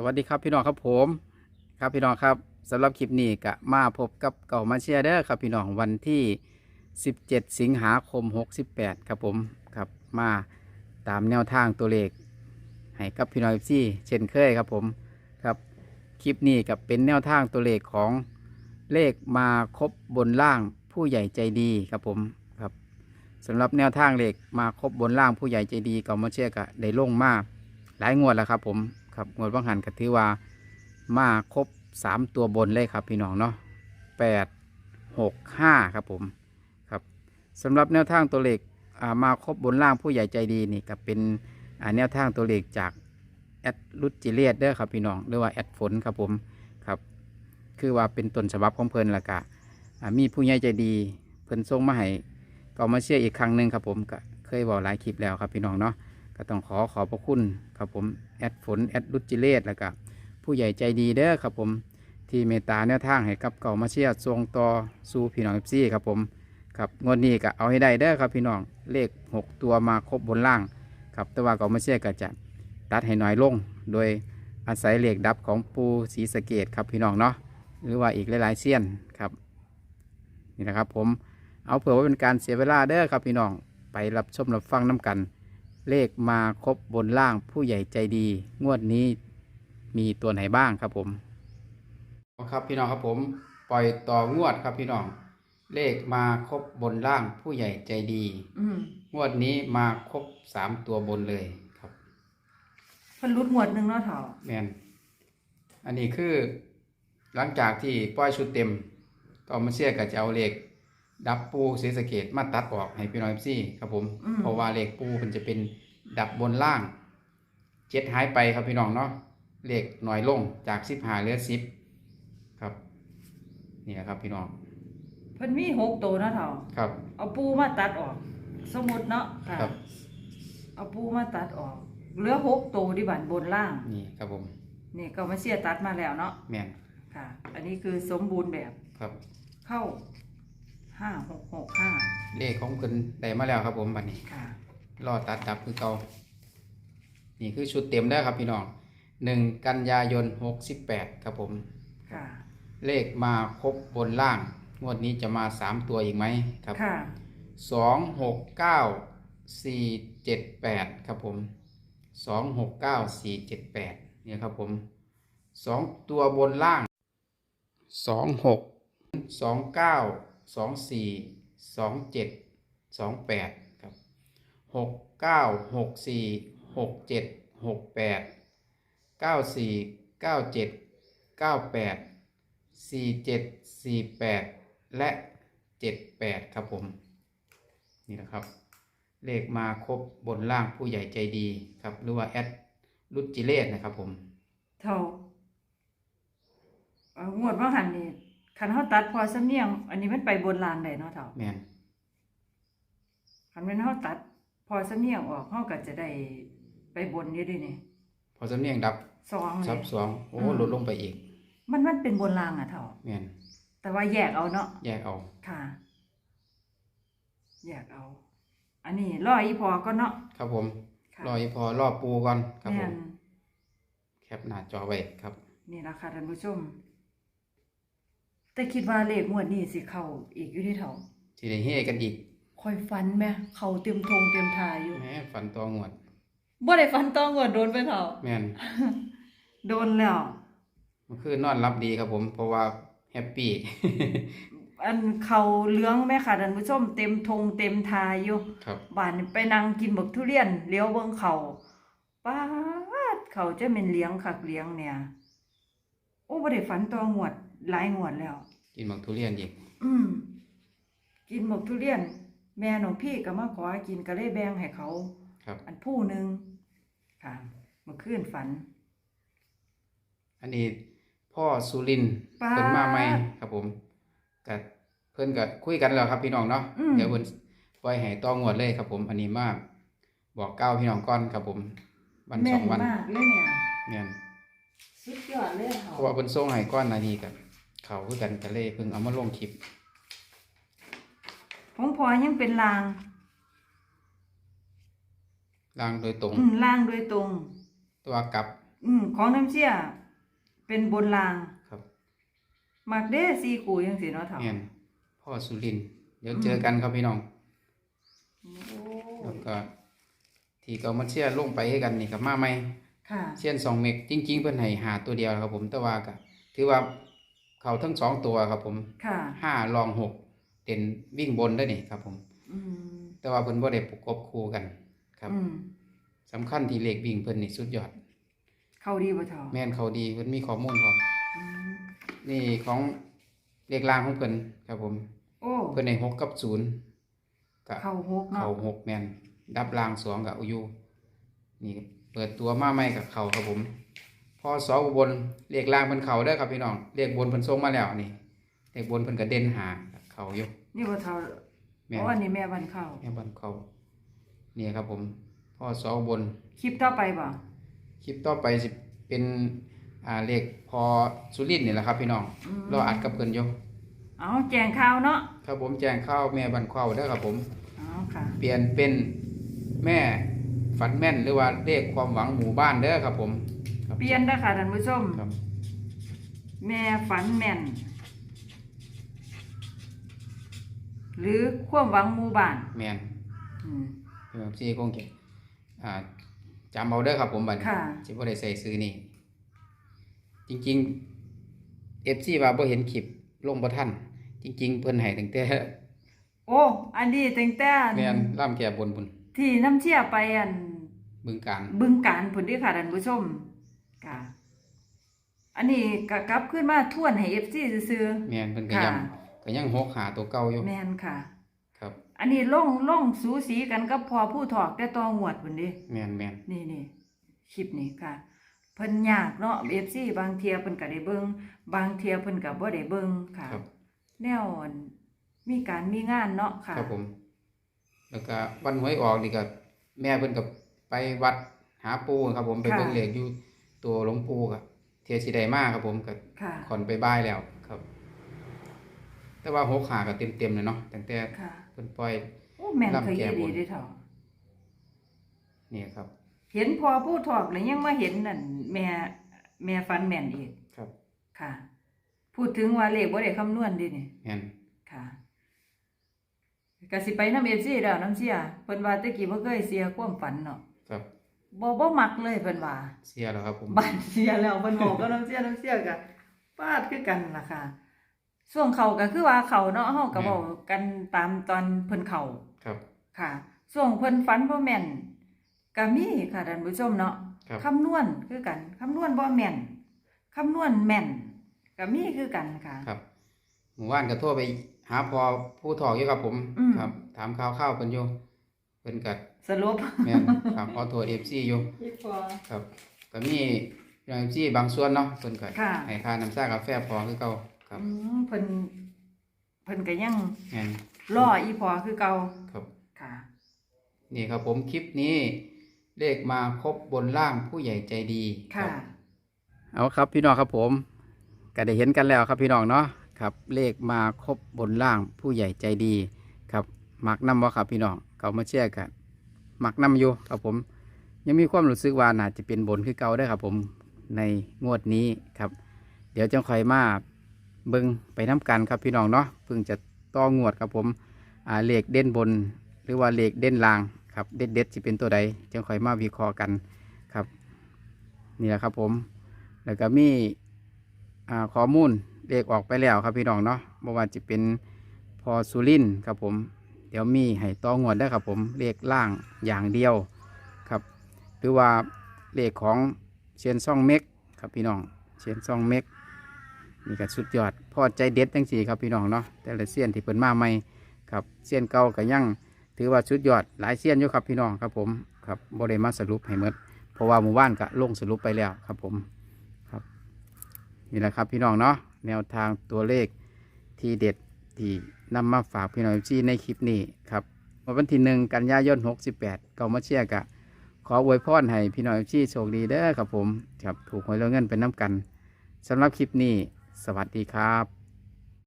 สวัสดีครับพี่น้องครับผม ครับพี่น้องครับสำหรับคลิปนี้ก็มาพบกับเก่ามาเชียร์เด้อครับพี่น้องวันที่ 17 สิงหาคม 68 ครับผมครับมาตามแนวทางตัวเลขให้กับพี่น้องซี่เช่นเคยครับผมครับคลิปนี้กับเป็นแนวทางตัวเลขของเลขมาครบบนล่างผู้ใหญ่ใจดีครับผมครับสำหรับแนวทางเลขมาครบบนล่างผู้ใหญ่ใจดีเก่ามาเชียร์ก็ได้ลงมาหลายงวดแล้วครับผม ครับงวดบางหันก็ถือว่ามาครบสามตัวบนเลยครับพี่น้องเนาะแปดหกห้าครับผมครับสำหรับแนวทางตัวเลขอ่ามาครบบนล่างผู้ใหญ่ใจดีนี่ก็เป็นอ่าแนวทางตัวเลขจากแอดรุจิเลียดเด้อครับพี่น้องหรือว่าแอดฝนครับผมครับคือว่าเป็นต้นฉบับของเพิ่นละกะอ่ามีผู้ใหญ่ใจดีเพิ่นส่งมาให้ก็มาเชื่ออีกครั้งหนึ่งครับผมก็เคยบอกหลายคลิปแล้วครับพี่น้องเนาะ ก็ต้องขอขอบพระคุณครับผมแอดฝนแอดรุจิเลศแล้วก็ผู้ใหญ่ใจดีเด้อครับผมที่เมตตาแนวทางให้กับเก่ามาเชียร์ทรงต่อสู่พี่น้องเอฟซีครับผมครับงวดนี้ก็เอาให้ได้เด้อครับพี่น้องเลข 6 ตัวมาครบบนล่างครับแต่ว่าเก่ามาเชียร์ก็จะตัดให้น้อยลง โดยอาศัยเลขดับของปูศรีสะเกดครับพี่น้องเนาะหรือว่าอีกหลายๆเสี้ยนครับนี่นะครับผมเอาเผื่อว่าเป็นการเสียเวลาเด้อครับพี่น้องไปรับชมรับฟังน้กัน เลขมาครบบนล่างผู้ใหญ่ใจดี งวดนี้มีตัวไหนบ้างครับผม ครับพี่น้องครับผม ปล่อยต่องวดครับพี่น้อง เลขมาครบบนล่างผู้ใหญ่ใจดี อืมงวดนี้มาครบสามตัวบนเลยครับเพิ่นรุดหมวดหนึ่งเนาะเถาแมนอันนี้คือหลังจากที่ปล่อยชุดเต็มก็มาเชื่อกับจะเอาเลข ดับปูเสสะเกตมาตัดออกให้พี่น้องซี่ครับผมเพราะว่าเลขปูมันจะเป็นดับบนล่างเจ็ดหายไปครับพี่น้องเนาะเลขหน่อยลงจากสิบหาเหลือสิบครับนี่แหละครับพี่น้องเพิ่นมีหกตัวเนาะเถาครับ เอาปูมาตัดออก สมมุติเนาะค่ะครับ เอาปูมาตัดออก เหลือหกตัวที่บันบนล่าง นี่ครับผมนี่ก็มาเสียตัดมาแล้วเนาะแมนค่ะ อันนี้คือสมบูรณ์แบบครับ เข้า ห้าหกหกห้าเลขของคุณได้มาแล้วครับผมบัดนี้ค่ะ รอตัดดับคือเก่านี่คือชุดเต็มแล้วครับพี่น้องหนึ่งกันยายนหกสิบแปดครับผม ค่ะ เลขมาครบบนล่าง งวดนี้จะมาสามตัวอีกไหมครับค่ะ สองหกเก้าสี่เจ็ดแปดครับผมสองหกเก้าสี่เจ็ดแปดเนี่ยครับผมสองตัวบนล่างสองหกสองเก้า สองสี่สองเจ็ดสองแปดครับหกเก้าหกสี่หกเจ็ดหกแปดเก้าสี่เก้าเจ็ดเก้าแปดสี่เจ็ดสี่แปดและเจ็ดแปดครับผม นี่นะครับ เลขมาครบบนล่างผู้ใหญ่ใจดีครับ หรือว่าแอดรุจิเลศนะครับผม เท่าเอางวดว่าหันนี่ คันเฮาตัดพอสำเนียง อันนี้มันไปบนล่างได้เนาะเท่าแมนคันแม่นเฮาตัด พอสำเนียงออกเฮาก็จะได้ไปบนอยู่เด้วยนี่พอสำเนียงดับสองเลซับยสองโอ้อืม ลดลงไปอีกมันมันเป็นบนรางอะเถอะแมนแต่ว่าแยกเอาเนาะ แยกเอาค่ะแยกเอา อันนี้รออีพอก็เนาะครับผมค่ะรออีพอรอบปูก่อนครับผแม่มนแคปหน้าจอไว้ครับ นี่ละค่ะท่านผู้ชม แต่คิดว่าเลขงวดนี้สิเข้าอีกอยู่ที่เถาทีนี้เฮกันอีกคอยฟันแม่เข้าเต็มทงเต็มทายอยู่แหม่ฝันตัวงวดบ่ได้ฟันต้องงวดโดนไปเถาแมนโดนแล้ว เมื่อคืนนอนรับดีครับผม เพราะว่าแฮปปี้ อันเขาเหลืองแม่ค่ะท่านผู้ชมเต็มทงเต็มทายอยู่ครับ บ้านนี่ไปนั่งกินบักทุเรียนเลี้ยวเบิ่งเขาป้าดเขาจะเป็นเลี้ยงคักเลี้ยงเนี่ย โอ้บ่ได้ฝันตัวงวด หลายงวดแล้ว กินหมักทุเรียนอีกอืม กินบักทุเรียน แม่น้องพี่ก็มาขอกินก็เลยแบ่งให้เขา ครับ อันผู้หนึงค่ะเมื่อคืนฝัน อันนี้พ่อสุรินทร์ป๊าดเพิ่นมาใหม่ครับผมกับเพิ่นก็คุยกันแล้วครับพี่น้องเนาะอืม เดี๋ยวเพิ่นปล่อยให้ต้องวดเลยครับผม อันนี้มาบอกก้าวพี่น้องก่อนครับผม วันแม่สองวันมากเลยเนี่ย เนี่ยสุดยอดเลยเพเขาราะว่าเพิ่นส่งให้ก้อนหนานี้กับ เขาคือกันก็เลยเพิ่งเอามาลงคลิป ของพอยังเป็นลางล่างโดยตรง อืมลางโดยตรง ตัวกลับ อืมของน้ำเชี่ยเป็นบนรางครับ มักเด้ซีคูจังซี่เนาะเฒ่าแม่นพ่อสุรินทร์เดี๋ยวเจอกันครับพี่น้อง โอ้แล้วก็ ที่เกามาเชียร์ลงไปให้กันนี่กับมาใหม่ค่ะ เชียนสองเมกจริง ๆ เพิ่นให้หาตัวเดียวครับผมแต่ว่าก็ถือว่า เขาทั้งสองตัวครับผมค่ะ ห้ารองหกเด่นวิ่งบนได้นี่ครับผม อืมแต่ว่าเพิ่นบ่ได้ประกบคู่กัน ครับอืมสำคัญที่เลขวิ่งเพิ่นนี่สุดยอด เข้าดีบ่เฒ่าแม่นเขาดีเพิ่นมีข้อมูลพร้อมอืมนี่ของเลขล่างของเพิ่นครับผม โอ้เพิ่นให้หกกับศูนย์กับ เข้าหกเนาะ เขาหกแม่นดับล่างสองกับอุยูนี่เปิดตัวมาใหม่กับเขาครับผม พอสองอุบนเลขล่างเพิ่นเขาได้อครับพี่น้องเลขบนเพิ่นส่งมาแล้วนี่เลขบนเพิ่นก็เด่นหาเขาอยู่นี่บ่เฒ่าแม่นอ๋ออันนี้แม่วันเข้าแม่บันเขานี่ครับผมพอสองอุบนคลิปต่อไปบ่คลิปต่อไปสิเป็นอ่าเลขพอสุรินทร์นี่แหละครับ พี่น้องอืมรออัดกับเพิ่นอยู่เอาแจ้งข่าวเนาะครับผมแจ้งข้าวแม่บันเข้าเด้อครับผมเอาค่ะ เปลี่ยนเป็นแม่ฝันแม่นหรือว่าเลขความหวังหมู่บ้านเด้อครับผม ครับเปลี่ยนเด้อค่ะท่านผู้ชม ครับแม่ฝันแม่น หรือความหวังหมู่บ้านแม่นอืมพี่น้องที่คงเก็บอ่าจำเอาเด้อครับผมบัดนี้ค่ะ สิบ่ได้ใส่ซื้อนี่ จริงๆ FC ว่าบ่เห็นคลิปลงบ่ทันจริง ๆ เพิ่นให้ตั้งแต่โอ้ อันนี้ตั้งแต่แม่นล่ำแก่บนพุ่นที่น้ำเชี่ยไปอันบึงการบึงการผลที่ค่ะท่านผู้ชม ค่ะ อันนี้ก็กลับขึ้นมาทวนให้ FC ซื่อแม่นเพิ่นก็ค่ะยังก็ยังหกหาตัวเก่าอยู่ๆแม่นค่ะ ครับ อันนี้ล่องล่องสูสีกันกับพอผู้ถอกแต่ตองหวดพุ่นดิ แม่นแม่นนี่นี่คลิปนี้ค่ะ เพิ่นยากเนาะ FC บางเทียเพิ่นก็ได้เบิ่งบางเทียเพิ่นก็บ่ได้เบิ่งค่ะ ครับ แนวอันมีการมีงานเนาะค่ะ ครับผม แล้วก็วันหวยออกนี่ก็แม่เพิ่นก็ไปวัดหาปูครับผมไปค่ะ เบิ่งเลขอยู่ ตัวหลวงปู่ครับเทียสิได้มาครับผมก็ค่ะ ขอนไปบ้ายแล้วครับ แต่ว่าหกหาก็เต็มๆเลยเนาะตั้งแต่ค่ะ เพิ่นปล่อย โอ้แม่นลำเคยแก้บนดีได้เท่านี่ครับ เห็นพอผู้ถอกแล้วยังมาเห็นนั่นแม่แม่ฟันแม่นอีกครับ ค่ะ พูดถึงว่าเลขบ่ได้คำนวณเดินี่แม่นค่ะก็สิไปนำ FC แล้วน้ำเสียเพิ่นว่าแตะกี้บ่เคยเสียความฝันเนาะ ครับ บ่บ่มักเลยเพิ่นว่าเสียแล้วครับผมบ้านเสียแล้วเพิ่นบอกกับน้ำเสียน้ำเสียก็ปาดคือกันล่ะค่ะช่วงเขาก็คือว่าเขาเนาะเฮาก็เว้ากันตามตอนเพิ่นเขาครับ ค่ะช่วงเพิ่นฝันบ่แม่นก็มีค่ะท่านผู้ชมเนาะครับคำนวณคือกันคำนวณบ่แม่นคำนวณแม่นก็มีคือกันค่ะ ครับหมู่บ้านก็โทรไปหาพอผู้ถอกอยู่ครับผมอืมครับ ถามข่าวๆเพิ่นอยู่เพิ่นก็ สรุปแม่นครับขอโทษ FC อยู่อีพอ ครับก็มีอย่างที่บางส่วนเนาะเพิ่นก็ค่ะ ให้ค่าน้ำชากาแฟพอคือเก่าครับอืมเพิ่นเพิ่นก็ยังแม่นรออีพอคือเก่าครับ ค่ะ นี่ครับผมคลิปนี้ เลขมาครบบนล่างผู้ใหญ่ใจดีค่ะเอาครับพี่น้องครับผมก็ได้เห็นกันแล้วครับพี่น้องเนาะครับ เลขมาครบบนล่างผู้ใหญ่ใจดี ครับมักนำบ่ครับพี่น้องเขามาเชื่อกัน หมักน้ำอยู่ครับผม ยังมีความรู้สึกว่าน่าจะเป็นบนคือเก่าได้ครับผมในงวดนี้ครับ เดี๋ยวจังคอยมาเบิ่งไปน้กันครับพี่น้องเนาะเพิ่งจะต้องวดครับผมอ่าเลขเด่นบน หรือว่าเหลขเด่นล่างครับเด็ดเด็ดๆสิเป็นตัวใดจังคอยมาวิเคราะห์กันครับ นี่แหละครับผม แล้วก็มีอ่าข้อมูลเลขออกไปแล้วครับพี่น้องเนาะบ่ว่าจะเป็นพอสุรินครับผม เดี๋ยวมีให้ต้องวดได้ครับผมเลขล่างอย่างเดียวครับ หรือว่าเลขของเชียนซ่องเม็กครับพี่น้องเชียนซ่องเม็กนี่ก็สุดยอดพอใจเด็ดจังสี่ครับพี่น้องเนาะแต่ละเซียนที่เปิดมาใหม่ครับเซียนเก่าก็ยังถือว่าสุดยอดหลายเซียนอยู่ครับพี่น้องครับผมครับบ่ได้มาสรุปให้หมดเพราะว่าหมู่บ้านก็ลงสรุปไปแล้วครับผมครับนี่แหละครับพี่น้องเนาะแนวทางตัวเลขที่เด็ด ที่นำมาฝากพี่น้องจีในคลิปนี้ครับวันที่หนึ่งกันยายน68เก่ามาเชียกะ ขออวยพรให้พี่น้องจีโชคดีเด้อครับผมครับถูกหวยแล้วเงินเป็นน้ำกันสำหรับคลิปนี้ สวัสดีครับ